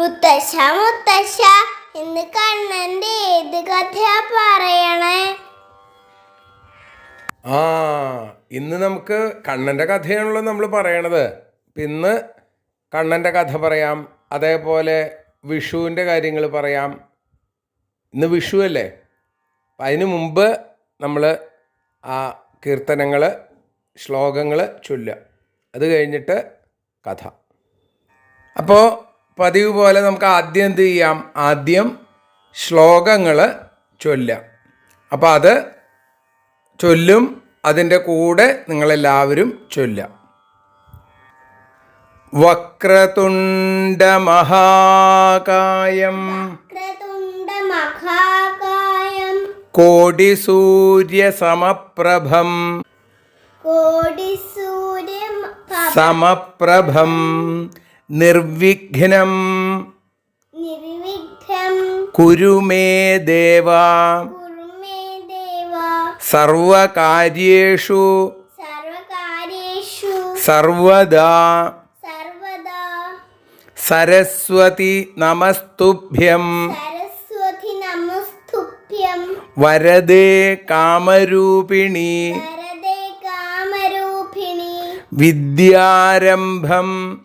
മുത്തശ്ശ മുത്തശ്ശ ഇന്ന് കണ്ണന്റെ ഏത് കഥയാ പറയണേ? ആ ഇന്ന് നമുക്ക് കണ്ണന്റെ കഥയാണല്ലോ നമ്മൾ പറയണത്. ഇന്ന് കണ്ണന്റെ കഥ പറയാം അതേപോലെ വിഷുവിന്റെ കാര്യങ്ങൾ പറയാം. ഇന്ന് വിഷു അല്ലേ? അതിന് മുമ്പ് നമ്മൾ ആ കീർത്തനങ്ങൾ ശ്ലോകങ്ങൾ ചൊല്ലുക. അത് കഴിഞ്ഞിട്ട് കഥ. അപ്പോൾ പതിവ് പോലെ നമുക്ക് ആദ്യം എന്ത് ചെയ്യാം? ആദ്യം ശ്ലോകങ്ങൾ ചൊല്ലാം അപ്പോൾ അത് ചൊല്ലും അതിന്റെ കൂടെ നിങ്ങളെല്ലാവരും ചൊല്ലാം വക്രതുണ്ടമഹാകായം കോടിസൂര്യസമപ്രഭം കോടി സൂര്യ സമപ്രഭം നിർവിഘ്നം. കുരുമേ ദേവ. സർവകാര്യേഷു. സർവദാ. സരസ്വതി നമസ്തുഭ്യം. വരദേ കാമരൂപിണി. വിദ്യാരംഭം.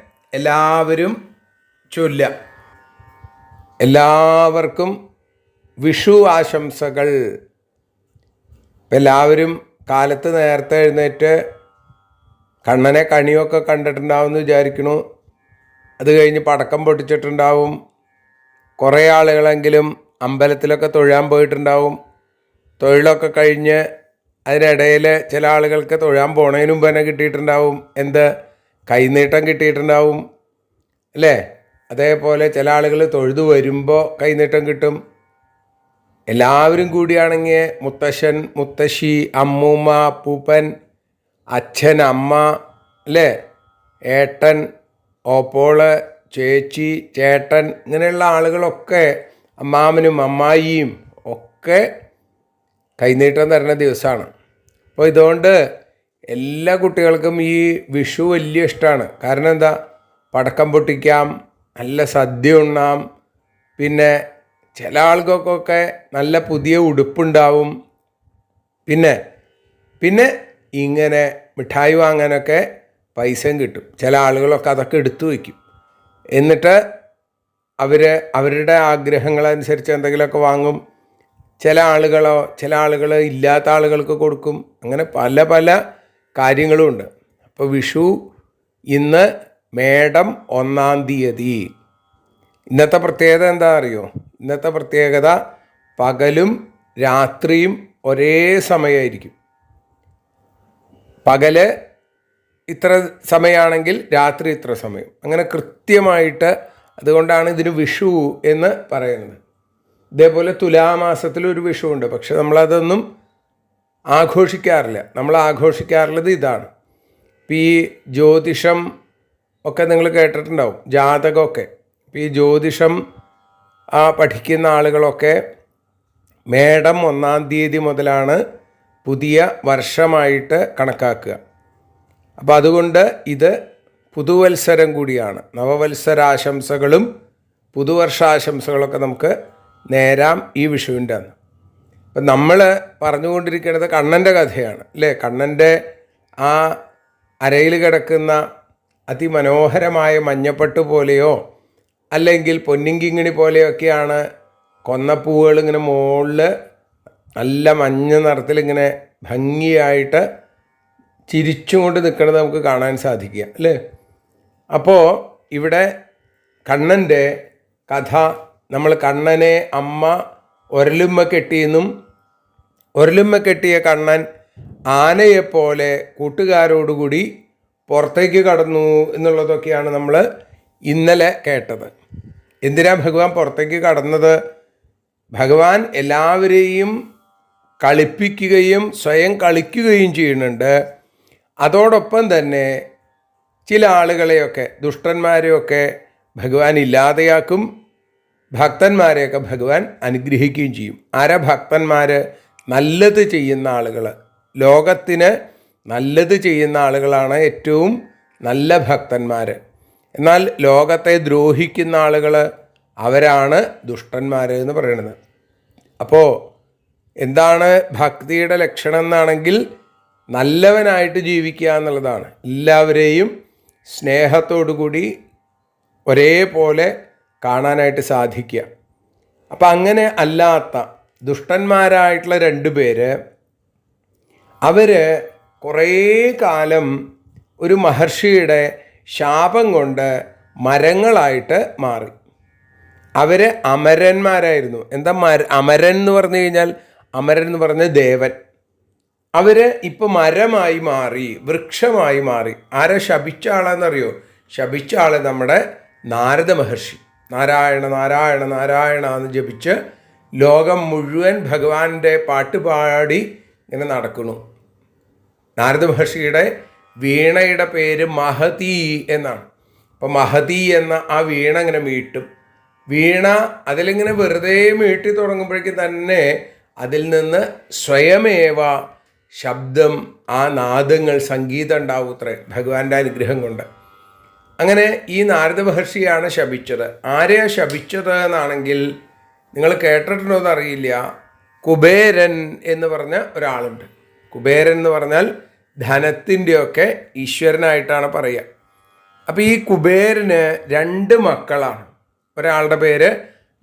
എല്ലാവരും ചൊല്ല എല്ലാവർക്കും വിഷു ആശംസകൾ. എല്ലാവരും കാലത്ത് നേരത്തെ എഴുന്നേറ്റ് കണ്ണനെ കണിയൊക്കെ കണ്ടിട്ടുണ്ടാവും എന്ന് വിചാരിക്കണു അത് കഴിഞ്ഞ് പടക്കം പൊട്ടിച്ചിട്ടുണ്ടാവും. കുറേ ആളുകളെങ്കിലും അമ്പലത്തിലൊക്കെ തൊഴാൻ പോയിട്ടുണ്ടാവും. തൊഴിലൊക്കെ കഴിഞ്ഞ് അതിനിടയിൽ ചില ആളുകൾക്ക് തൊഴാൻ പോണതിന് മുമ്പ് തന്നെ കിട്ടിയിട്ടുണ്ടാവും. എന്ത്? കൈനീട്ടം കിട്ടിയിട്ടുണ്ടാവും അല്ലേ? അതേപോലെ ചില ആളുകൾ തൊഴുതു വരുമ്പോൾ കൈനീട്ടം കിട്ടും. എല്ലാവരും കൂടിയാണെങ്കിൽ മുത്തശ്ശൻ മുത്തശ്ശി അമ്മൂമ്മ അപ്പൂപ്പൻ അച്ഛൻ അമ്മ അല്ലേ? ഏട്ടൻ ഓപ്പോൾ ചേച്ചി ചേട്ടൻ ഇങ്ങനെയുള്ള ആളുകളൊക്കെ അമ്മാമനും അമ്മായിയും ഒക്കെ കൈനീട്ടം തരുന്ന ദിവസമാണ് അപ്പോൾ ഇതുകൊണ്ട് എല്ലാ കുട്ടികൾക്കും ഈ വിഷു വലിയ ഇഷ്ടമാണ് കാരണം എന്താ? പടക്കം പൊട്ടിക്കാം നല്ല സദ്യ ഉണ്ണാം പിന്നെ ചില ആൾക്കൊക്കെ നല്ല പുതിയ ഉടുപ്പുണ്ടാവും. പിന്നെ പിന്നെ ഇങ്ങനെ മിഠായി വാങ്ങാനൊക്കെ പൈസയും കിട്ടും. ചില ആളുകളൊക്കെ അതൊക്കെ എടുത്തു വയ്ക്കും. എന്നിട്ട് അവർ അവരുടെ ആഗ്രഹങ്ങളനുസരിച്ച് എന്തെങ്കിലുമൊക്കെ വാങ്ങും. ചില ആളുകളോ ചില ആളുകൾ ഇല്ലാത്ത ആളുകൾക്ക് കൊടുക്കും. അങ്ങനെ പല പല കാര്യങ്ങളും ഉണ്ട്. അപ്പോൾ വിഷു ഇന്ന് മേടം ഒന്നാം തീയതി. ഇന്നത്തെ പ്രത്യേകത എന്താ അറിയോ? ഇന്നത്തെ പ്രത്യേകത പകലും രാത്രിയും ഒരേ സമയമായിരിക്കും പകൽ ഇത്ര സമയമാണെങ്കിൽ രാത്രി ഇത്ര സമയം. അങ്ങനെ കൃത്യമായിട്ട് അതുകൊണ്ടാണ് ഇതിന് വിഷു എന്ന് പറയുന്നത്. ഇതേപോലെ തുലാമാസത്തിൽ ഒരു വിഷു ഉണ്ട്. പക്ഷെ നമ്മളതൊന്നും ആഘോഷിക്കാറില്ല. നമ്മൾ ആഘോഷിക്കാറുള്ളത് ഇതാണ്. ഇപ്പം ഈ ജ്യോതിഷം ഒക്കെ നിങ്ങൾ കേട്ടിട്ടുണ്ടാവും ജാതകമൊക്കെ. ഇപ്പം ഈ ജ്യോതിഷം ആ പഠിക്കുന്ന ആളുകളൊക്കെ മേടം ഒന്നാം തീയതി മുതലാണ് പുതിയ വർഷമായിട്ട് കണക്കാക്കുക. അപ്പോൾ അതുകൊണ്ട് ഇത് പുതുവത്സരം കൂടിയാണ്. നവവത്സരാശംസകളും പുതുവർഷാശംസകളൊക്കെ നമുക്ക് നേരാം ഈ വിഷുവിന്റെ അന്ന്. അപ്പം നമ്മൾ പറഞ്ഞുകൊണ്ടിരിക്കുന്നത് കണ്ണന്റെ കഥയാണ് അല്ലേ? കണ്ണന്റെ ആ അരയിൽ കിടക്കുന്ന അതിമനോഹരമായ മഞ്ഞപ്പട്ട് പോലെയോ അല്ലെങ്കിൽ പൊന്നിങ്കിങ്ങിണി പോലെയൊക്കെയാണ് കൊന്നപ്പൂവുകൾ ഇങ്ങനെ മുകളിൽ നല്ല മഞ്ഞ നിറത്തിലിങ്ങനെ ഭംഗിയായിട്ട് ചിരിച്ചുകൊണ്ട് നിൽക്കുന്നത് നമുക്ക് കാണാൻ സാധിക്കുക അല്ലേ? അപ്പോൾ ഇവിടെ കണ്ണന്റെ കഥ നമ്മൾ കണ്ണനെ അമ്മ ഒരലുമ്മ കെട്ടിയെന്നും ഒരലുമ്മ കെട്ടിയ കണ്ണൻ ആനയെപ്പോലെ കൂട്ടുകാരോടുകൂടി പുറത്തേക്ക് കടന്നു എന്നുള്ളതൊക്കെയാണ് നമ്മൾ ഇന്നലെ കേട്ടത്. എന്തിനാ ഭഗവാൻ പുറത്തേക്ക് കടന്നത്? ഭഗവാൻ എല്ലാവരെയും കളിപ്പിക്കുകയും സ്വയം കളിക്കുകയും ചെയ്യുന്നുണ്ട്. അതോടൊപ്പം തന്നെ ചില ആളുകളെയൊക്കെ ദുഷ്ടന്മാരെയൊക്കെ ഭഗവാൻ ഇല്ലാതെയാക്കും. ഭക്തന്മാരെയൊക്കെ ഭഗവാൻ അനുഗ്രഹിക്കുകയും ചെയ്യും. ആരാ ഭക്തന്മാർ നല്ലത് ചെയ്യുന്ന ആളുകൾ ലോകത്തിന് നല്ലത് ചെയ്യുന്ന ആളുകളാണ് ഏറ്റവും നല്ല ഭക്തന്മാർ എന്നാൽ ലോകത്തെ ദ്രോഹിക്കുന്ന ആളുകൾ അവരാണ് ദുഷ്ടന്മാർ എന്ന് പറയുന്നത് അപ്പോൾ എന്താണ് ഭക്തിയുടെ ലക്ഷണം എന്നാണെങ്കിൽ നല്ലവനായിട്ട് ജീവിക്കുക എന്നുള്ളതാണ്. എല്ലാവരെയും സ്നേഹത്തോടു കൂടി ഒരേപോലെ കാണാനായിട്ട് സാധിക്കുക. അപ്പം അങ്ങനെ അല്ലാത്ത ദുഷ്ടന്മാരായിട്ടുള്ള രണ്ട് പേര് അവർ കുറേ കാലം ഒരു മഹർഷിയുടെ ശാപം കൊണ്ട് മരങ്ങളായിട്ട് മാറി. അവർ അമരന്മാരായിരുന്നു. എന്താ മര അമരൻ എന്ന് പറഞ്ഞു കഴിഞ്ഞാൽ അമരൻ എന്ന് പറഞ്ഞ ദേവൻ. അവർ ഇപ്പോൾ മരമായി മാറി വൃക്ഷമായി മാറി. ആരെ ശപിച്ച ആളാണെന്നറിയോ ശപിച്ച ആൾ നമ്മുടെ നാരദ മഹർഷി. നാരായണ നാരായണ നാരായണ എന്ന് ജപിച്ച് ലോകം മുഴുവൻ ഭഗവാന്റെ പാട്ട് പാടി ഇങ്ങനെ നടക്കുന്നു. നാരദ മഹർഷിയുടെ വീണയുടെ പേര് മഹതി എന്നാണ്. അപ്പോൾ മഹതി എന്ന ആ വീണ ഇങ്ങനെ മീട്ടും. വീണ അതിലിങ്ങനെ വെറുതെ മീട്ടി തുടങ്ങുമ്പോഴേക്കും തന്നെ അതിൽ നിന്ന് സ്വയമേവ ശബ്ദം ആ നാദങ്ങൾ സംഗീതം ഉണ്ടാവും അത്ര ഭഗവാന്റെ അനുഗ്രഹം കൊണ്ട്. അങ്ങനെ ഈ നാരദ മഹർഷിയാണ് ശപിച്ചത്. ആരെയാ ശപിച്ചത് എന്നാണെങ്കിൽ നിങ്ങൾ കേട്ടിട്ടുണ്ടോ എന്നറിയില്ല കുബേരൻ എന്ന് പറഞ്ഞ ഒരാളുണ്ട്. കുബേരൻ എന്ന് പറഞ്ഞാൽ ധനത്തിന്റെയൊക്കെ ഈശ്വരനായിട്ടാണ് പറയുക. അപ്പോൾ ഈ കുബേരന് രണ്ട് മക്കളാണ്. ഒരാളുടെ പേര്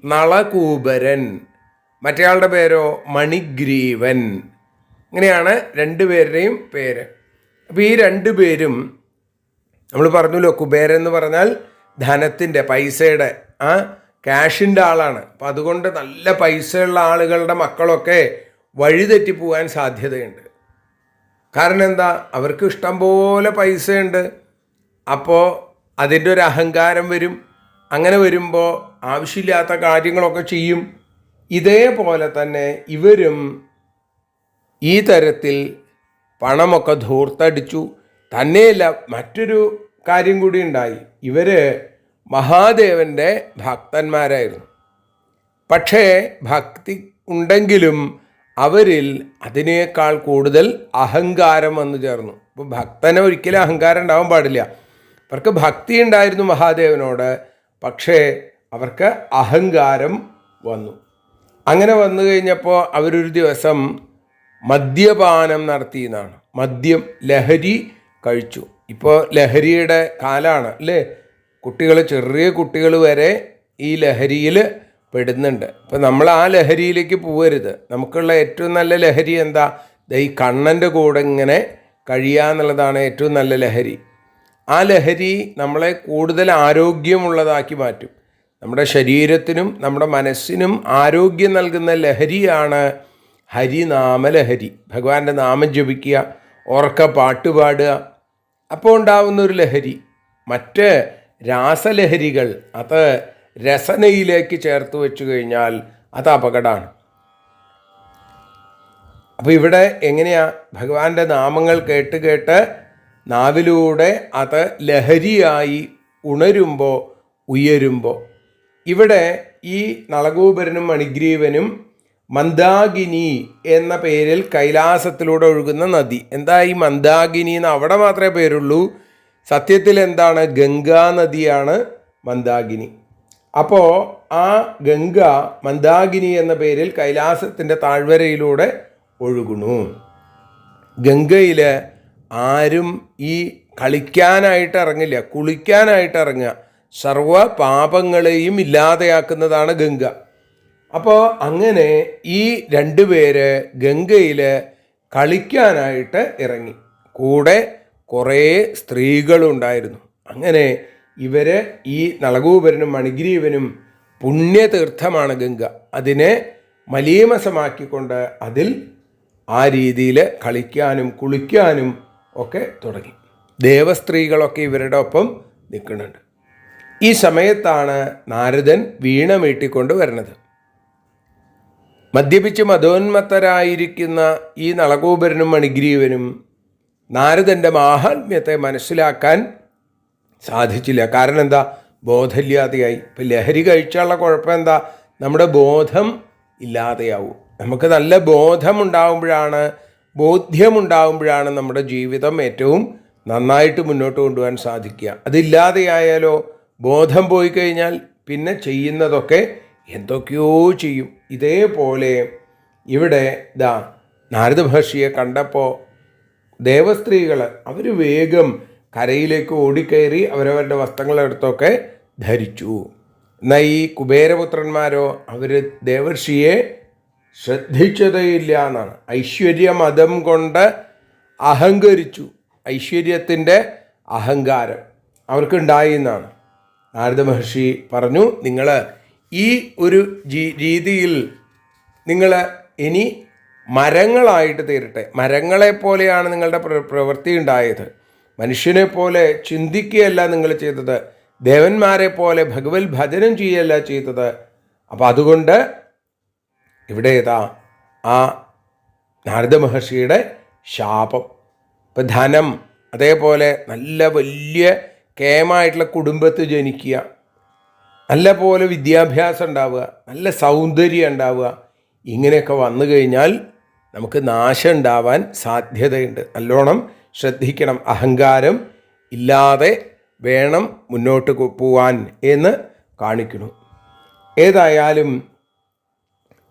നളകൂബരൻ മറ്റേയാളുടെ പേരോ മണിഗ്രീവൻ. ഇങ്ങനെയാണ് രണ്ട് പേരുടെയും പേര്. അപ്പോൾ ഈ രണ്ടു പേരും നമ്മൾ പറഞ്ഞല്ലോ കുബേരൻ എന്ന് പറഞ്ഞാൽ ധനത്തിന്റെ പൈസയുടെ ആ ക്യാഷിന്റെ ആളാണ്. അപ്പം അതുകൊണ്ട് നല്ല പൈസയുള്ള ആളുകളുടെ മക്കളൊക്കെ വഴിതെറ്റി പോകാൻ സാധ്യതയുണ്ട്. കാരണം എന്താ? അവർക്ക് ഇഷ്ടം പോലെ പൈസയുണ്ട്. അപ്പോൾ അതിന്റെ ഒരു അഹങ്കാരം വരും. അങ്ങനെ വരുമ്പോൾ ആവശ്യമില്ലാത്ത കാര്യങ്ങളൊക്കെ ചെയ്യും. ഇതേപോലെ തന്നെ ഇവരും ഈ തരത്തിൽ പണമൊക്കെ ധൂർത്തടിച്ചു. തന്നെയല്ല മറ്റൊരു കാര്യം കൂടി ഉണ്ടായി. ഇവർ മഹാദേവന്റെ ഭക്തന്മാരായിരുന്നു. പക്ഷേ ഭക്തി ഉണ്ടെങ്കിലും അവരിൽ അതിനേക്കാൾ കൂടുതൽ അഹങ്കാരം വന്നു ചേർന്നു. അപ്പോൾ ഭക്തന് ഒരിക്കലും അഹങ്കാരം ഉണ്ടാവാൻ പാടില്ല. അവർക്ക് ഭക്തി ഉണ്ടായിരുന്നു മഹാദേവനോട് പക്ഷേ അവർക്ക് അഹങ്കാരം വന്നു. അങ്ങനെ വന്നു കഴിഞ്ഞപ്പോൾ അവരൊരു ദിവസം മദ്യപാനം നടത്തിയെന്നാണ്. മദ്യം ലഹരി കഴിച്ചു. ഇപ്പോൾ ലഹരിയുടെ കാലമാണ് അല്ലേ? കുട്ടികൾ ചെറിയ കുട്ടികൾ വരെ ഈ ലഹരിയിൽ പെടുന്നുണ്ട്. അപ്പം നമ്മൾ ആ ലഹരിയിലേക്ക് പോകരുത് നമുക്കുള്ള ഏറ്റവും നല്ല ലഹരി എന്താ? ഈ കണ്ണന്റെ കൂടെ ഇങ്ങനെ കഴിയുക എന്നുള്ളതാണ് ഏറ്റവും നല്ല ലഹരി. ആ ലഹരി നമ്മളെ കൂടുതൽ ആരോഗ്യമുള്ളതാക്കി മാറ്റും. നമ്മുടെ ശരീരത്തിനും നമ്മുടെ മനസ്സിനും ആരോഗ്യം നൽകുന്ന ലഹരിയാണ് ഹരിനാമലഹരി. ഭഗവാന്റെ നാമം ജപിക്കുക. ഉറക്ക പാട്ട് പാടുക. അപ്പോൾ ഉണ്ടാവുന്ന ഒരു ലഹരി. മറ്റ് രാസലഹരികൾ അത് രസനയിലേക്ക് ചേർത്ത് വെച്ചു കഴിഞ്ഞാൽ അത് അപകടമാണ്. അപ്പോൾ ഇവിടെ എങ്ങനെയാ ഭഗവാന്റെ നാമങ്ങൾ കേട്ട് കേട്ട് നാവിലൂടെ അത് ലഹരിയായി ഉണരുമ്പോൾ ഉയരുമ്പോൾ. ഇവിടെ ഈ നളകൂപരനും മണിഗ്രീവനും മന്ദാകിനി എന്ന പേരിൽ കൈലാസത്തിലൂടെ ഒഴുകുന്ന നദി. എന്താ ഈ മന്ദാകിനി എന്ന് അവിടെ മാത്രമേ പേരുള്ളൂ? സത്യത്തിൽ എന്താണ്? ഗംഗാ നദിയാണ് മന്ദാകിനി അപ്പോൾ ആ ഗംഗ മന്ദാകിനി എന്ന പേരിൽ കൈലാസത്തിന്റെ താഴ്വരയിലൂടെ ഒഴുകുന്നു. ഗംഗയിൽ ആരും ഈ കളിക്കാനായിട്ട് ഇറങ്ങില്ല കുളിക്കാനായിട്ട് ഇറങ്ങുക. സർവ പാപങ്ങളെയും ഇല്ലാതെയാക്കുന്നതാണ് ഗംഗ. അപ്പോൾ അങ്ങനെ ഈ രണ്ടുപേര് ഗംഗയിൽ കളിക്കാനായിട്ട് ഇറങ്ങി. കൂടെ കുറേ സ്ത്രീകളുണ്ടായിരുന്നു. അങ്ങനെ ഇവർ ഈ നളകൂപരനും മണിഗ്രീവനും പുണ്യതീർത്ഥമാണ് ഗംഗ. അതിനെ മലീമസമാക്കിക്കൊണ്ട് അതിൽ ആ രീതിയിൽ കളിക്കാനും കുളിക്കാനും ഒക്കെ തുടങ്ങി. ദേവസ്ത്രീകളൊക്കെ ഇവരുടെ ഒപ്പം നിൽക്കുന്നുണ്ട്. ഈ സമയത്താണ് നാരദൻ വീണ മീട്ടിക്കൊണ്ട് വരുന്നത്. മദ്യപിച്ച് മതോന്മത്തരായിരിക്കുന്ന ഈ നളകൂപരനും മണിഗ്രീവനും നാരദന്റെ മാഹാത്മ്യത്തെ മനസ്സിലാക്കാൻ സാധിച്ചില്ല. കാരണം എന്താ? ബോധമില്ലാതെയായി. ഇപ്പം ലഹരി കഴിച്ചാലുള്ള കുഴപ്പം എന്താ? നമ്മുടെ ബോധം ഇല്ലാതെയാവും. നമുക്ക് നല്ല ബോധമുണ്ടാകുമ്പോഴാണ് ബോധ്യമുണ്ടാകുമ്പോഴാണ് നമ്മുടെ ജീവിതം ഏറ്റവും നന്നായിട്ട് മുന്നോട്ട് കൊണ്ടുപോകാൻ സാധിക്കുക. അതില്ലാതെയായാലോ ബോധം പോയി കഴിഞ്ഞാൽ പിന്നെ ചെയ്യുന്നതൊക്കെ എന്തൊക്കെയോ ചെയ്യും. ഇതേപോലെ ഇവിടെ ഇതാ നാരദ കണ്ടപ്പോൾ ദേവസ്ത്രീകൾ അവർ വേഗം കരയിലേക്ക് ഓടിക്കയറി അവരവരുടെ വസ്ത്രങ്ങളെടുത്തൊക്കെ ധരിച്ചു. എന്നാൽ ഈ കുബേരപുത്രന്മാരോ അവർ ദേവർഷിയെ ശ്രദ്ധിച്ചതേയില്ല എന്നാണ് ഐശ്വര്യമതം കൊണ്ട് അഹങ്കരിച്ചു. ഐശ്വര്യത്തിന്റെ അഹങ്കാരം അവർക്കുണ്ടായി എന്നാണ്. നാരദ മഹർഷി പറഞ്ഞു നിങ്ങൾ ഈ ഒരു രീതിയിൽ നിങ്ങൾ ഇനി മരങ്ങളായിട്ട് തീരട്ടെ. മരങ്ങളെ പോലെയാണ് നിങ്ങളുടെ പ്ര- പ്രവൃത്തി ഉണ്ടായത്. മനുഷ്യനെ പോലെ ചിന്തിക്കുകയല്ല നിങ്ങൾ ചെയ്തത്. ദേവന്മാരെ പോലെ ഭഗവത് ഭജനം ചെയ്യുകയല്ല ചെയ്തത്. അപ്പം അതുകൊണ്ട് ഇവിടെ ഏതാ? ആ നാരദ മഹർഷിയുടെ ശാപം. ഇപ്പം ധനം അതേപോലെ നല്ല വലിയ കേമായിട്ടുള്ള കുടുംബത്ത് ജനിക്കുക. നല്ല പോലെ വിദ്യാഭ്യാസം ഉണ്ടാവുക നല്ല സൗന്ദര്യം ഉണ്ടാവുക ഇങ്ങനെയൊക്കെ വന്നു കഴിഞ്ഞാൽ നമുക്ക് നാശം ഉണ്ടാവാൻ സാധ്യതയുണ്ട്. നല്ലോണം ശ്രദ്ധിക്കണം. അഹങ്കാരം ഇല്ലാതെ വേണം മുന്നോട്ട് പോവാൻ എന്ന് കാണിക്കുന്നു. ഏതായാലും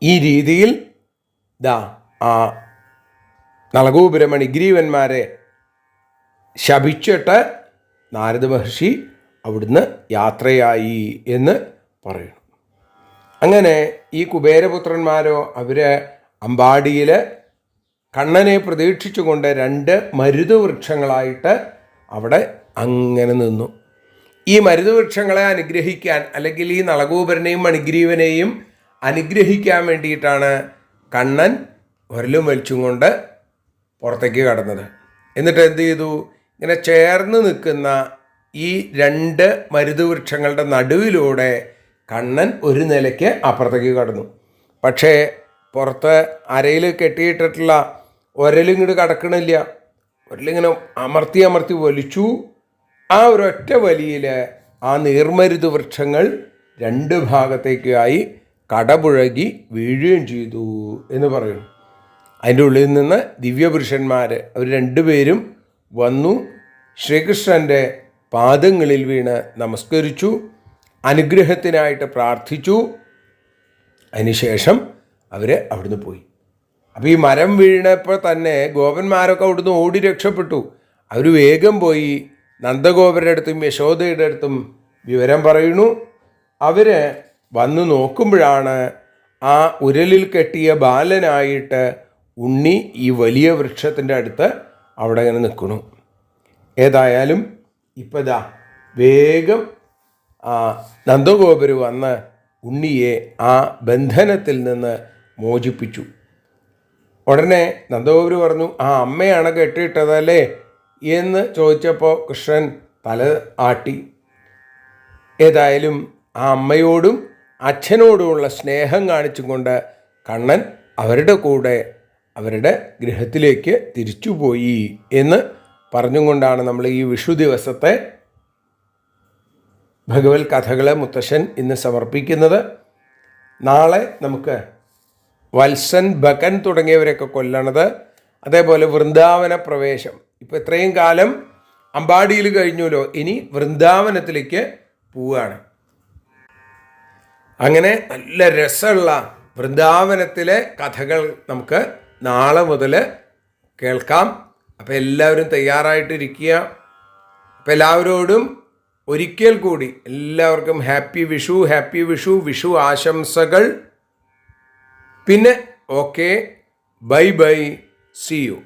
ഈ രീതിയിൽ ദാ ആ നളഗോപുരമണി ഗ്രീവന്മാരെ ശപിച്ചിട്ട് നാരദ മഹർഷി അവിടുന്ന് യാത്രയായി എന്ന് പറയുന്നു അങ്ങനെ ഈ കുബേരപുത്രന്മാരോ അവരെ അമ്പാടിയിൽ കണ്ണനെ പ്രതീക്ഷിച്ചുകൊണ്ട് രണ്ട് മരുത് വൃക്ഷങ്ങളായിട്ട് അവിടെ അങ്ങനെ നിന്നു. ഈ മരുത് വൃക്ഷങ്ങളെ അനുഗ്രഹിക്കാൻ അല്ലെങ്കിൽ ഈ നളഗോപരനെയും മണിഗ്രീവനെയും അനുഗ്രഹിക്കാൻ വേണ്ടിയിട്ടാണ് കണ്ണൻ വരലും വലിച്ചും കൊണ്ട് പുറത്തേക്ക് കടന്നത്. എന്നിട്ട് എന്ത് ചെയ്തു? ഇങ്ങനെ ചേർന്ന് നിൽക്കുന്ന ഈ രണ്ട് മരുത് വൃക്ഷങ്ങളുടെ നടുവിലൂടെ കണ്ണൻ ഒരു നിലയ്ക്ക് അപ്പുറത്തേക്ക് കടന്നു. പക്ഷേ പുറത്ത് അരയിൽ കെട്ടിയിട്ടിട്ടുള്ള ഒരലിങ്ങോട്ട് കടക്കണില്ല. ഒരലിങ്ങനെ അമർത്തി അമർത്തി വലിച്ചു. ആ ഒരൊറ്റ വലിയിൽ ആ നീർമരുത് വൃക്ഷങ്ങൾ രണ്ട് ഭാഗത്തേക്കായി കടപുഴകി വീഴുകയും ചെയ്തു എന്ന് പറയുന്നു അതിന്റെ ഉള്ളിൽ നിന്ന് ദിവ്യപുരുഷന്മാർ അവർ രണ്ടുപേരും വന്നു. ശ്രീകൃഷ്ണന്റെ പാദങ്ങളിൽ വീണ് നമസ്കരിച്ചു അനുഗ്രഹത്തിനായിട്ട് പ്രാർത്ഥിച്ചു. അതിനുശേഷം അവർ അവിടുന്ന് പോയി. അപ്പോൾ ഈ മരം വീണപ്പോൾ തന്നെ ഗോപന്മാരൊക്കെ അവിടുന്ന് ഓടി രക്ഷപ്പെട്ടു. അവർ വേഗം പോയി നന്ദഗോപരുടെ അടുത്തും യശോദയുടെ അടുത്തും വിവരം പറയുന്നു. അവർ വന്നു നോക്കുമ്പോഴാണ് ആ ഉരലിൽ കെട്ടിയ ബാലനായിട്ട് ഉണ്ണി ഈ വലിയ വൃക്ഷത്തിന്റെ അടുത്ത് അവിടെ ഇങ്ങനെ നിൽക്കുന്നു. ഏതായാലും ഇപ്പം ഇതാ വേഗം നന്ദഗോപര് വന്ന് ഉണ്ണിയെ ആ ബന്ധനത്തിൽ നിന്ന് മോചിപ്പിച്ചു. ഉടനെ നന്ദഗോപര് പറഞ്ഞു ആ അമ്മയാണ് കെട്ടിയിട്ടതല്ലേ? എന്ന് ചോദിച്ചപ്പോൾ കൃഷ്ണൻ തല ആട്ടി. ഏതായാലും ആ അമ്മയോടും അച്ഛനോടുമുള്ള സ്നേഹം കാണിച്ചുകൊണ്ട് കണ്ണൻ അവരുടെ കൂടെ അവരുടെ ഗൃഹത്തിലേക്ക് തിരിച്ചുപോയി എന്ന് പറഞ്ഞും കൊണ്ടാണ് നമ്മൾ ഈ വിഷു ദിവസത്തെ ഭഗവത് കഥകളെ മുത്തശ്ശൻ ഇന്ന് സമർപ്പിക്കുന്നത്. നാളെ നമുക്ക് വത്സൻ ബകൻ തുടങ്ങിയവരൊക്കെ കൊല്ലണത്. അതേപോലെ വൃന്ദാവന പ്രവേശം. ഇപ്പോൾ ഇത്രയും കാലം അമ്പാടിയിൽ കഴിഞ്ഞുല്ലോ ഇനി വൃന്ദാവനത്തിലേക്ക് പോവുകയാണ്. അങ്ങനെ നല്ല രസമുള്ള വൃന്ദാവനത്തിലെ കഥകൾ നമുക്ക് നാളെ മുതൽ കേൾക്കാം. അപ്പോൾ എല്ലാവരും തയ്യാറായിട്ടിരിക്കുക. അപ്പോൾ എല്ലാവരോടും ഒരിക്കൽ കൂടി എല്ലാവർക്കും ഹാപ്പി വിഷു ഹാപ്പി വിഷു വിഷു ആശംസകൾ. പിന്നെ okay bye bye see you.